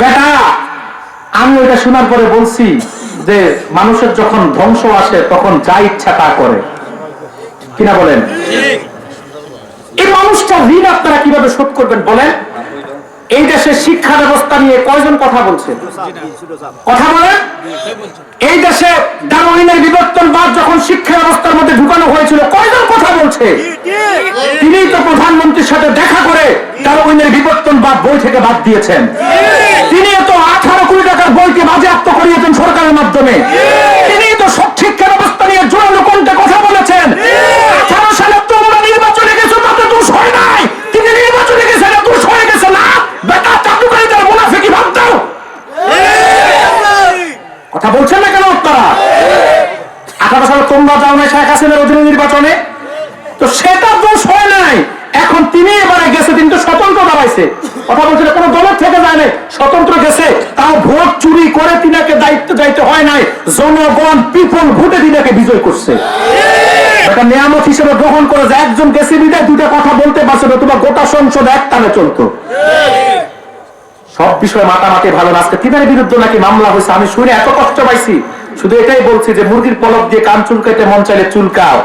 বেটা, আমি ওইটা শোনার পরে বলছি যে মানুষের যখন ধ্বংস আসে, তখন যা ইচ্ছা তা করে। কিনা বলেন? এই মানুষটা ঋণ আপনারা কীভাবে শোধ করবেন বলেন? এই দেশের শিক্ষা ব্যবস্থা নিয়ে কয়জন কথা বলছে? কথা বলেন? এই দেশে ডারউইনের বিবর্তনবাদ যখন শিক্ষা ব্যবস্থার মধ্যে ঢুকানো হয়েছিল, কয়জন কথা বলছে? তিনি তো প্রধানমন্ত্রীর সাথে দেখা করে ডারউইনের বিবর্তনবাদ বই থেকে বাদ দিয়েছেন। তোমরা যাও না শেখ হাসিনার অধীনে নির্বাচনে? তো সেটা দোষ হয় নাই। এখন তিনি এবারে গেছে, তিনি তো স্বতন্ত্র দাঁড়াইছে। কথা বলছিল কোনো দলের থেকে যায় নাই, স্বতন্ত্র গেছে। তাও ভোট চুরি করে তিনাকে দায়িত্ব যাইতে হয় নাই। জনগণ পিপল ভোটে তিনাকে বিজয় করছে। নিয়ামত হিসেবে গ্রহণ করে যে একজন গেছে বিদায় কথা বলতে পারছে না, তোমার গোটা সংসদ এক টানে চলতো। সব বিষয়ে মাতামাতি ভালো আজকে তিনার বিরুদ্ধে নাকি মামলা হয়েছে, আমি শুনে এত কষ্ট পাইছি। শুধু এটাই বলছি যে মুরগির পলক দিয়ে কান চুলকাইতে মন চাইলে চুলকাও।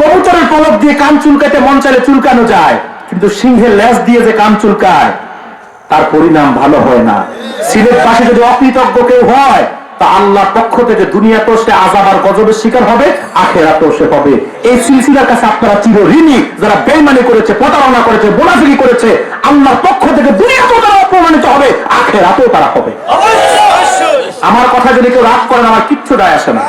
কবুতরের পলক দিয়ে কান চুলকাইতে মন চাইলে চুলকানো যায়, কিন্তু সিংহের লেজ দিয়ে যে কান চুলকায়, তার পরিণাম ভালো হয় না। সিলেট পাশে যদি অকৃতজ্ঞ কেউ হয়, তা আল্লাহর পক্ষ থেকে দুনিয়াতেও সে আজাব আর গজবের শিকার হবে, আখেরাতেও সে হবে এই সিলসিলার কাছে আপনারা চির ঋণী, যারা বেইমানি করেছে, প্রতারণা করেছে, বোনাফিকি করেছে, আল্লাহর পক্ষ থেকে দুনিয়াতেও তারা অপমানিত হবে, আখেরাতেও তারা হবে। আমার কথা যদি কেউ রাগ করেন আমার কিচ্ছু দায় আসে না।